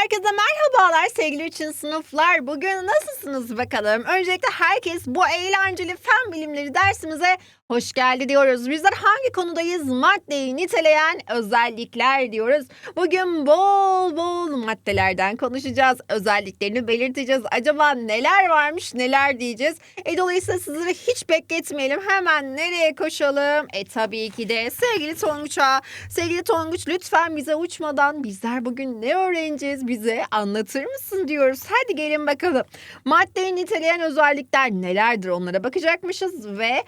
Herkese merhabalar sevgili 3. sınıflar. Bugün nasılsınız bakalım? Öncelikle herkes bu eğlenceli fen bilimleri dersimize hoş geldi diyoruz. Bizler hangi konudayız? Maddeyi niteleyen özellikler diyoruz. Bugün bol bol maddelerden konuşacağız. Özelliklerini belirteceğiz. Acaba neler varmış neler diyeceğiz. E dolayısıyla sizleri hiç bekletmeyelim. Hemen nereye koşalım? E tabii ki de sevgili Tonguç'a. Sevgili Tonguç lütfen bize uçmadan bizler bugün ne öğreneceğiz bize anlatır mısın diyoruz. Hadi gelin bakalım. Maddeyi niteleyen özellikler nelerdir onlara bakacakmışız ve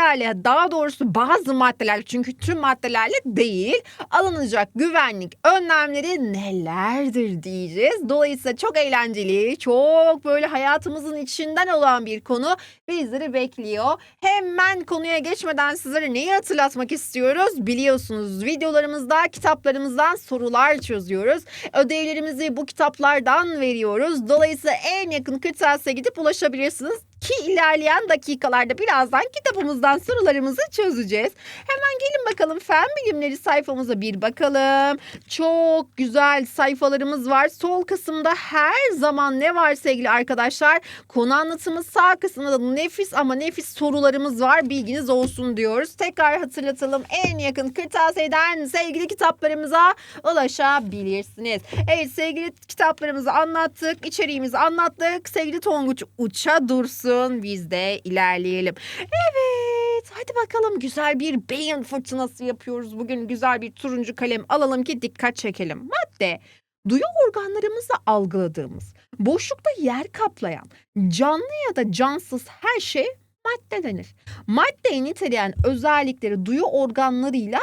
maddelerle daha doğrusu bazı maddeler çünkü tüm maddelerle değil alınacak güvenlik önlemleri nelerdir diyeceğiz. Dolayısıyla çok eğlenceli, çok böyle hayatımızın içinden olan bir konu bizleri bekliyor. Hemen konuya geçmeden sizlere neyi hatırlatmak istiyoruz? Biliyorsunuz videolarımızda kitaplarımızdan sorular çözüyoruz. Ödevlerimizi bu kitaplardan veriyoruz. Dolayısıyla en yakın kırtasiye gidip ulaşabilirsiniz ki ilerleyen dakikalarda birazdan kitabımızdan sorularımızı çözeceğiz. Hemen gelin bakalım fen bilimleri sayfamıza bir bakalım. Çok güzel sayfalarımız var. Sol kısımda her zaman ne var sevgili arkadaşlar? Konu anlatımı sağ kısımda da nefis ama nefis sorularımız var. Bilginiz olsun diyoruz. Tekrar hatırlatalım. En yakın kırtasiyeden sevgili kitaplarımıza ulaşabilirsiniz. Evet sevgili kitaplarımızı anlattık. içeriğimizi anlattık. Sevgili Tonguç uça dursun. Biz de ilerleyelim. Evet hadi bakalım güzel bir beyin fırtınası yapıyoruz. Bugün güzel bir turuncu kalem alalım ki dikkat çekelim. Madde duyu organlarımızla algıladığımız, boşlukta yer kaplayan, canlı ya da cansız her şey madde denir. Maddeyi niteleyen özellikleri duyu organlarıyla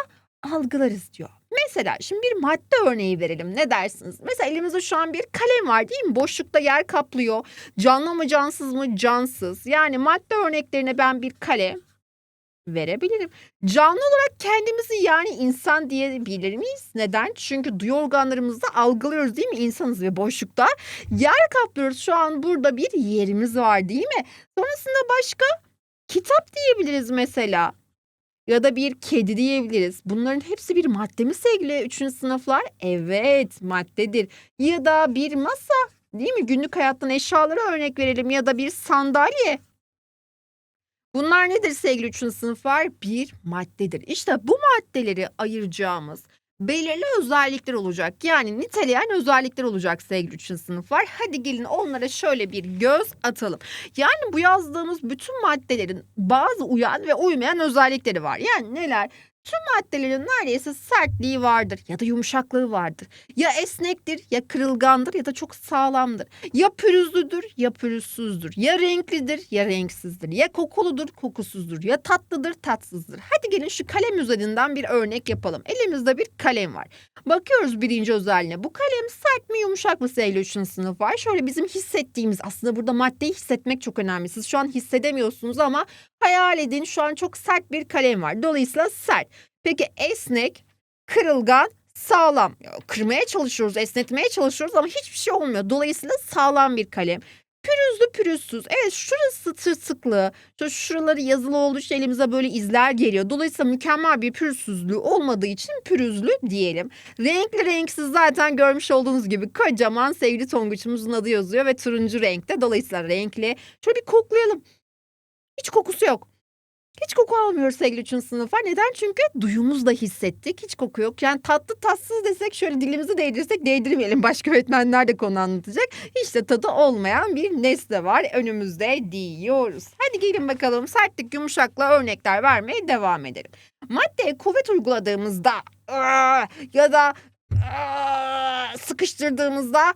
algılarız diyor. Mesela şimdi bir madde örneği verelim ne dersiniz? Mesela elimizde şu an bir kalem var değil mi? Boşlukta yer kaplıyor. Canlı mı cansız mı? Cansız. Yani madde örneklerine ben bir kalem verebilirim. Canlı olarak kendimizi yani insan diyebilir miyiz? Neden? Çünkü duyu organlarımızda algılıyoruz değil mi? İnsanız ve boşlukta yer kaplıyoruz. Şu an burada bir yerimiz var değil mi? Sonrasında başka kitap diyebiliriz mesela. Ya da bir kedi diyebiliriz. Bunların hepsi bir madde mi sevgili 3. sınıflar? Evet maddedir. Ya da bir masa değil mi? Günlük hayattan eşyalara örnek verelim ya da bir sandalye. Bunlar nedir sevgili 3. sınıflar? Bir maddedir. İşte bu maddeleri ayıracağımız belirli özellikler olacak. Yani niteleyen özellikler olacak sevgili 3. sınıflar. Hadi gelin onlara şöyle bir göz atalım. Yani bu yazdığımız bütün maddelerin bazı uyan ve uymayan özellikleri var. Yani neler? Tüm maddelerin neredeyse sertliği vardır ya da yumuşaklığı vardır. Ya esnektir ya kırılgandır ya da çok sağlamdır. Ya pürüzlüdür ya pürüzsüzdür. Ya renklidir ya renksizdir. Ya kokuludur kokusuzdur. Ya tatlıdır tatsızdır. Hadi gelin şu kalem üzerinden bir örnek yapalım. Elimizde bir kalem var. Bakıyoruz birinci özelliğine. Bu kalem sert mi yumuşak mı sevgili 3. sınıf var? Şöyle bizim hissettiğimiz aslında burada maddeyi hissetmek çok önemli. Siz şu an hissedemiyorsunuz ama hayal edin şu an çok sert bir kalem var. Dolayısıyla sert. Peki esnek, kırılgan, sağlam. Ya, Kırmaya çalışıyoruz, esnetmeye çalışıyoruz ama hiçbir şey olmuyor. Dolayısıyla sağlam bir kalem. Pürüzlü pürüzsüz. Evet şurası tırtıklı. Şu şuraları yazılı olduğu için elimize böyle izler geliyor. Dolayısıyla mükemmel bir pürüzsüzlüğü olmadığı için pürüzlü diyelim. Renkli renksiz zaten görmüş olduğunuz gibi kocaman sevgili tonguçumuzun adı yazıyor ve turuncu renkte. Dolayısıyla renkli. Şöyle bir koklayalım. Hiç kokusu yok. Hiç koku almıyoruz sevgili 3. sınıflar. Neden? Çünkü duyumuzla hissettik. Hiç koku yok. Yani tatlı tatsız desek şöyle dilimizi değdirsek değdirmeyelim. Başka öğretmenler de konu anlatacak. Hiç de tadı olmayan bir nesne var önümüzde diyoruz. Hadi gelin bakalım sertlik yumuşaklığa örnekler vermeye devam edelim. Maddeye kuvvet uyguladığımızda aa, ya da aa, sıkıştırdığımızda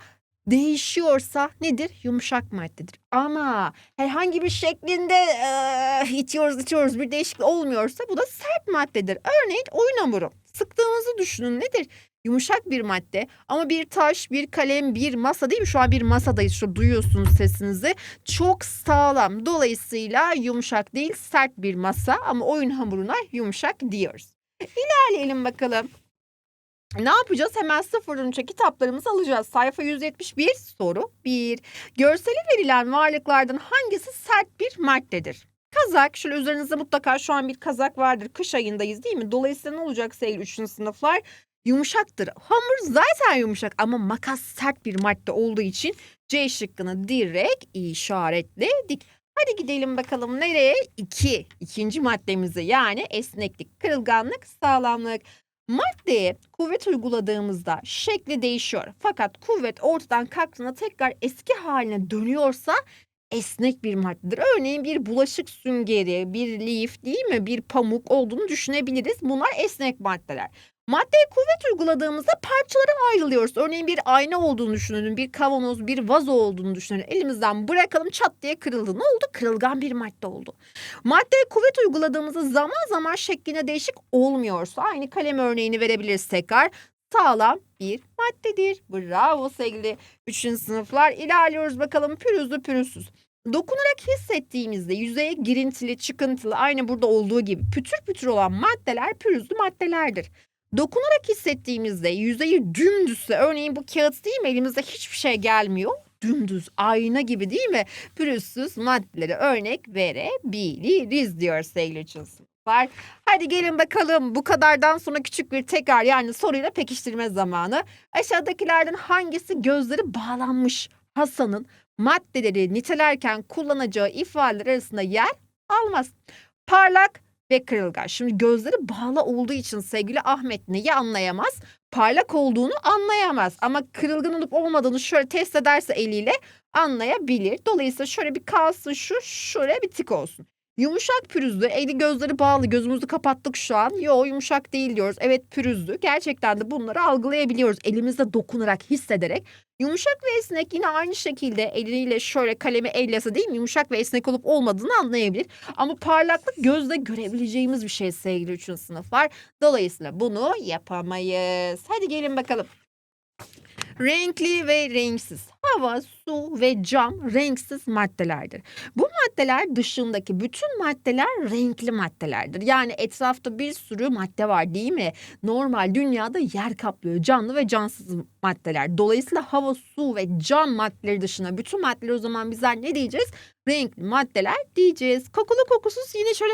değişiyorsa nedir? Yumuşak maddedir. Ama herhangi bir şeklinde eee, itiyoruz itiyoruz bir değişiklik olmuyorsa bu da sert maddedir. Örneğin oyun hamuru. Sıktığımızı düşünün nedir? Yumuşak bir madde ama bir taş, bir kalem, bir masa değil mi? Şu an bir masadayız. Şu duyuyorsunuz sesinizi. Çok sağlam. Dolayısıyla yumuşak değil sert bir masa ama oyun hamuruna yumuşak diyoruz. İlerleyelim bakalım. Ne yapacağız? Hemen sıfırdan üçe kitaplarımızı alacağız. Sayfa 171 soru 1. Görseli verilen varlıklardan hangisi sert bir maddedir? Kazak. Şöyle üzerinizde mutlaka şu an bir kazak vardır. Kış ayındayız değil mi? Dolayısıyla ne olacak sevgili 3. sınıflar? yumuşaktır. Hamur zaten yumuşak ama makas sert bir madde olduğu için C şıkkını direkt işaretledik. Hadi gidelim bakalım nereye? 2. İkinci maddemize yani esneklik, kırılganlık, sağlamlık. Maddeye kuvvet uyguladığımızda şekli değişiyor. Fakat kuvvet ortadan kalktığında tekrar eski haline dönüyorsa esnek bir maddedir. Örneğin bir bulaşık süngeri, bir lif değil mi? Bir pamuk olduğunu düşünebiliriz. Bunlar esnek maddeler. Maddeye kuvvet uyguladığımızda parçalara ayrılıyoruz. Örneğin bir ayna olduğunu düşünün, bir kavanoz, bir vazo olduğunu düşünün. Elimizden bırakalım çat diye kırıldı. Ne oldu? Kırılgan bir madde oldu. Maddeye kuvvet uyguladığımızda zaman zaman şekline değişik olmuyorsa aynı kalem örneğini verebiliriz tekrar. Sağlam bir maddedir. Bravo sevgili 3. sınıflar. İlerliyoruz bakalım pürüzlü pürüzsüz. Dokunarak hissettiğimizde yüzeye girintili, çıkıntılı aynı burada olduğu gibi pütür pütür olan maddeler pürüzlü maddelerdir. Dokunarak hissettiğimizde yüzeyi dümdüzse örneğin bu kağıt değil mi elimizde hiçbir şey gelmiyor. Dümdüz ayna gibi değil mi? Pürüzsüz maddelere örnek verebiliriz diyor sevgili üçün sınıflar. Hadi gelin bakalım bu kadardan sonra küçük bir tekrar yani soruyla pekiştirme zamanı. Aşağıdakilerden hangisi gözleri bağlanmış Hasan'ın maddeleri nitelerken kullanacağı ifadeler arasında yer almaz. Parlak ve kırılgan. Şimdi gözleri bağlı olduğu için sevgili Ahmet neyi anlayamaz? Parlak olduğunu anlayamaz. Ama kırılgan olup olmadığını şöyle test ederse eliyle anlayabilir. Dolayısıyla şöyle bir kalsın şu, şuraya bir tik olsun. Yumuşak pürüzlü, eli gözleri bağlı, gözümüzü kapattık şu an. Yo yumuşak değil diyoruz. Evet pürüzlü. Gerçekten de bunları algılayabiliyoruz. Elimizde dokunarak, hissederek. Yumuşak ve esnek yine aynı şekilde eliyle şöyle kalemi ellese değil mi? Yumuşak ve esnek olup olmadığını anlayabilir. Ama parlaklık gözle görebileceğimiz bir şey sevgili 3. sınıflar. Dolayısıyla bunu yapamayız. Hadi gelin bakalım. Renkli ve renksiz. Hava, su ve cam renksiz maddelerdir. Bu maddeler dışındaki bütün maddeler renkli maddelerdir. Yani etrafta bir sürü madde var değil mi? Normal dünyada yer kaplıyor canlı ve cansız maddeler. Dolayısıyla hava, su ve cam maddeleri dışında bütün maddeler o zaman bizler ne diyeceğiz? Renkli maddeler diyeceğiz. Kokulu kokusuz yine şöyle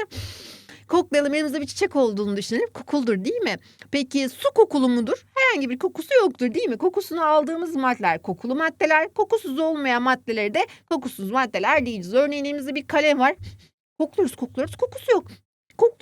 koklayalım. Elimizde bir çiçek olduğunu düşünelim. Kokuldur değil mi? Peki su kokulu mudur? Herhangi bir kokusu yoktur değil mi? Kokusunu aldığımız maddeler kokulu maddeler. Kokusuz olmayan maddeleri de kokusuz maddeler diyeceğiz. Örneğin elimizde bir kalem var. Kokluyoruz kokluyoruz kokusu yok.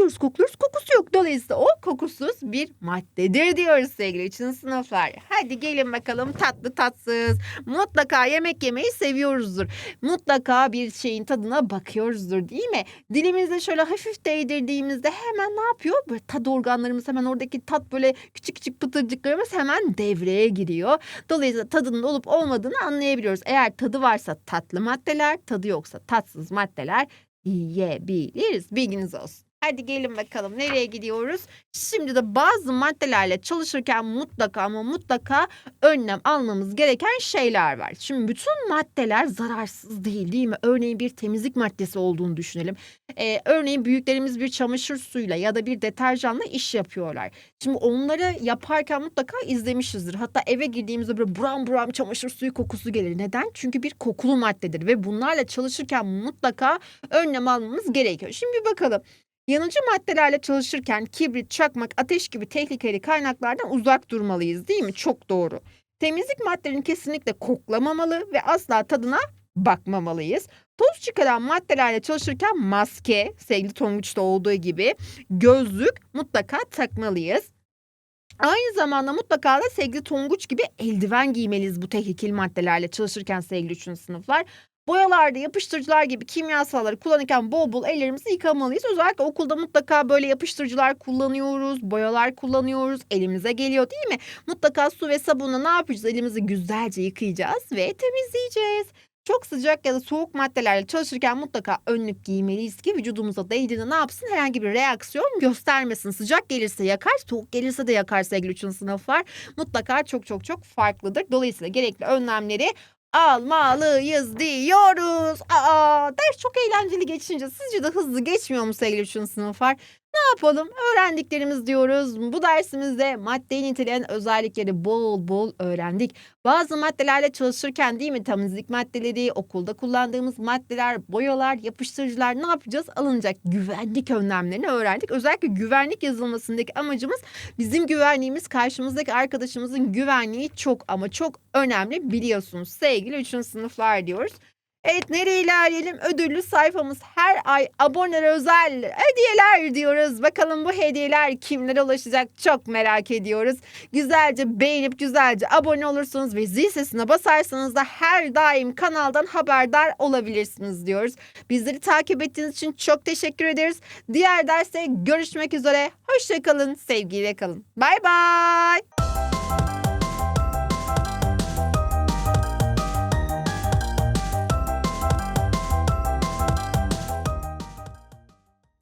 Kokluyoruz kokluyoruz kokusu yok. Dolayısıyla o kokusuz bir maddedir diyoruz sevgili için sınıflar. Hadi gelin bakalım tatlı tatsız. Mutlaka yemek yemeyi seviyoruzdur. Mutlaka bir şeyin tadına bakıyoruzdur değil mi? Dilimizde şöyle hafif değdirdiğimizde hemen ne yapıyor? Böyle tad organlarımız hemen oradaki tat böyle küçük küçük pıtırcıklarımız hemen devreye giriyor. Dolayısıyla tadının olup olmadığını anlayabiliyoruz. Eğer tadı varsa tatlı maddeler, tadı yoksa tatsız maddeler yiyebiliriz. Bilginiz olsun. Hadi gelin bakalım nereye gidiyoruz? Şimdi de bazı maddelerle çalışırken mutlaka ama mutlaka önlem almamız gereken şeyler var. Şimdi bütün maddeler zararsız değil değil mi? Örneğin bir temizlik maddesi olduğunu düşünelim. Ee, örneğin büyüklerimiz bir çamaşır suyuyla ya da bir deterjanla iş yapıyorlar. Şimdi onları yaparken mutlaka izlemişizdir. Hatta eve girdiğimizde böyle buram buram çamaşır suyu kokusu gelir. Neden? Çünkü bir kokulu maddedir ve bunlarla çalışırken mutlaka önlem almamız gerekiyor. Şimdi bakalım. Yanıcı maddelerle çalışırken kibrit, çakmak, ateş gibi tehlikeli kaynaklardan uzak durmalıyız değil mi? Çok doğru. Temizlik maddelerini kesinlikle koklamamalı ve asla tadına bakmamalıyız. Toz çıkaran maddelerle çalışırken maske, sevgili Tonguç'ta olduğu gibi gözlük mutlaka takmalıyız. Aynı zamanda mutlaka da sevgili Tonguç gibi eldiven giymeliyiz bu tehlikeli maddelerle çalışırken sevgili 3. sınıflar. Boyalarda yapıştırıcılar gibi kimyasalları kullanırken bol bol ellerimizi yıkamalıyız. Özellikle okulda mutlaka böyle yapıştırıcılar kullanıyoruz, boyalar kullanıyoruz. Elimize geliyor değil mi? Mutlaka su ve sabunla ne yapacağız? Elimizi güzelce yıkayacağız ve temizleyeceğiz. Çok sıcak ya da soğuk maddelerle çalışırken mutlaka önlük giymeliyiz ki vücudumuza değdiğinde ne yapsın? Herhangi bir reaksiyon göstermesin. Sıcak gelirse yakar, soğuk gelirse de yakar sevgili 3. sınıflar. Mutlaka çok çok çok farklıdır. Dolayısıyla gerekli önlemleri almalıyız diyoruz. Aa, ders çok eğlenceli geçince sizce de hızlı geçmiyor mu sevgili 3. sınıflar? Ne yapalım? Öğrendiklerimiz diyoruz. Bu dersimizde maddeyi niteleyen özellikleri bol bol öğrendik. Bazı maddelerle çalışırken değil mi temizlik maddeleri, okulda kullandığımız maddeler, boyalar, yapıştırıcılar ne yapacağız? Alınacak güvenlik önlemlerini öğrendik. Özellikle güvenlik yazılmasındaki amacımız bizim güvenliğimiz karşımızdaki arkadaşımızın güvenliği çok ama çok önemli biliyorsunuz sevgili 3. sınıflar diyoruz. Evet nereye ilerleyelim? Ödüllü sayfamız her ay abonelere özel hediyeler diyoruz. Bakalım bu hediyeler kimlere ulaşacak çok merak ediyoruz. Güzelce beğenip güzelce abone olursunuz ve zil sesine basarsanız da her daim kanaldan haberdar olabilirsiniz diyoruz. Bizleri takip ettiğiniz için çok teşekkür ederiz. Diğer derste görüşmek üzere. Hoşçakalın, sevgiyle kalın. Bay bay.